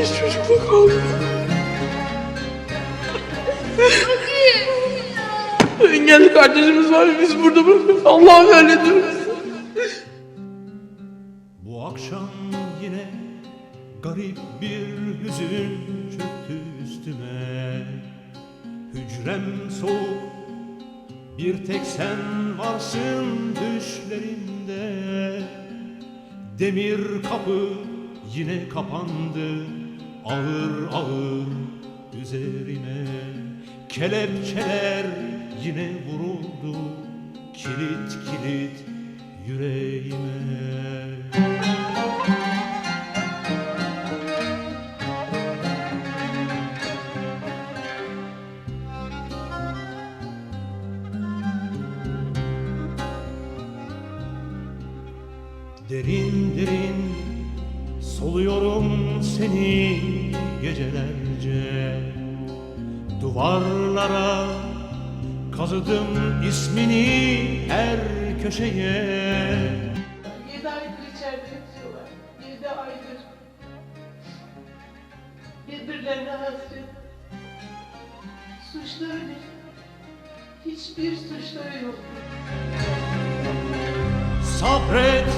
biz çocukla kaldık. Engelli kardeşimiz var biz burada bırakıyoruz. Allah'a emanet Bu akşam yine garip bir hüzün çöktü üstüme. Hücrem soğuk, bir tek sen varsın düşlerimde. Demir kapı yine kapandı ağır ağır üzerime Kelepçeler yine vuruldu. Kilit kilit yüreğime. Derin derin soluyorum seni gecelerce Duvarlara kazıdım ismini her köşeye Yedi aydır içeride yatıyorlar. Yedi aydır. Birbirlerine hasret. Suçları ne? Hiçbir suçları yok. Sabret,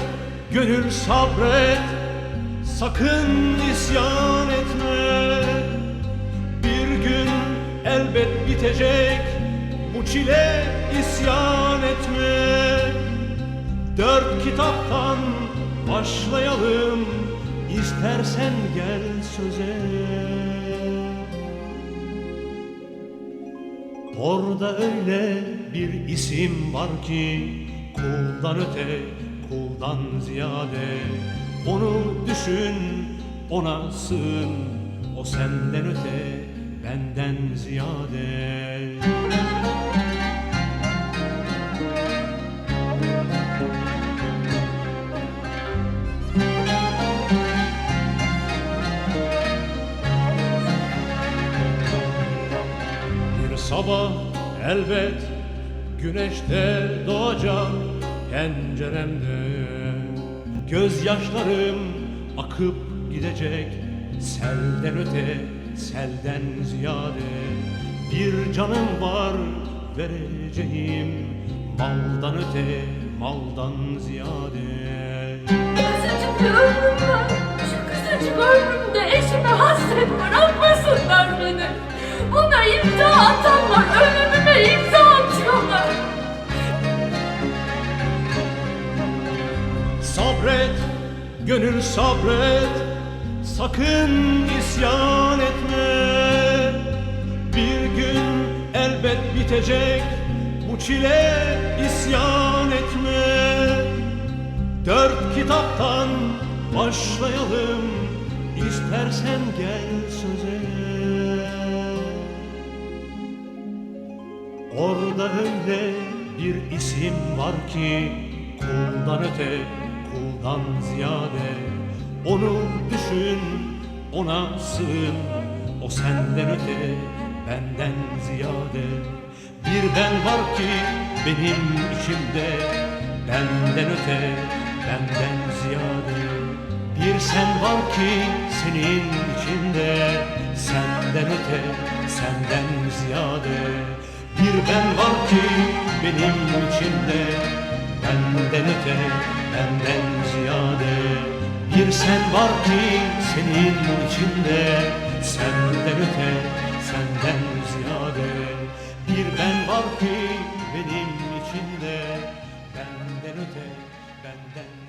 gönül sabret Sakın isyan etme. Bir gün elbet bitecek. Bu çile isyan etme. Dört kitaptan başlayalım. İstersen gel söze. Orada öyle bir isim var ki Kuldan öte, kuldan ziyade Onu düşün, ona sığın. O senden öte, benden ziyade. Bir sabah elbet güneşte doğacak penceremde Gözyaşlarım akıp gidecek selden öte selden ziyade Bir canım var vereceğim maldan öte maldan ziyade Kısacık ömrüm var. Şu kısacık ömrümde eşime hasret bırakmasınlar beni. Ona imza atanlar ölümüme imza gönül sabret Sakın isyan etme. Bir gün elbet bitecek Bu çile isyan etme. Dört kitaptan başlayalım İstersen gel söze. Orada öyle bir isim var ki Kuldan öte, kuldan ziyade Onu düşün, ona sığın. O senden öte, benden ziyade. Bir ben var ki benim içimde Benden öte, benden ziyade. Bir sen var ki senin içinde Senden öte, senden ziyade. Bir ben var ki benim içimde Benden öte, benden ziyade Bir sen var ki senin içinde. Senden öte, senden ziyade Bir ben var ki benim içimde Benden öte, benden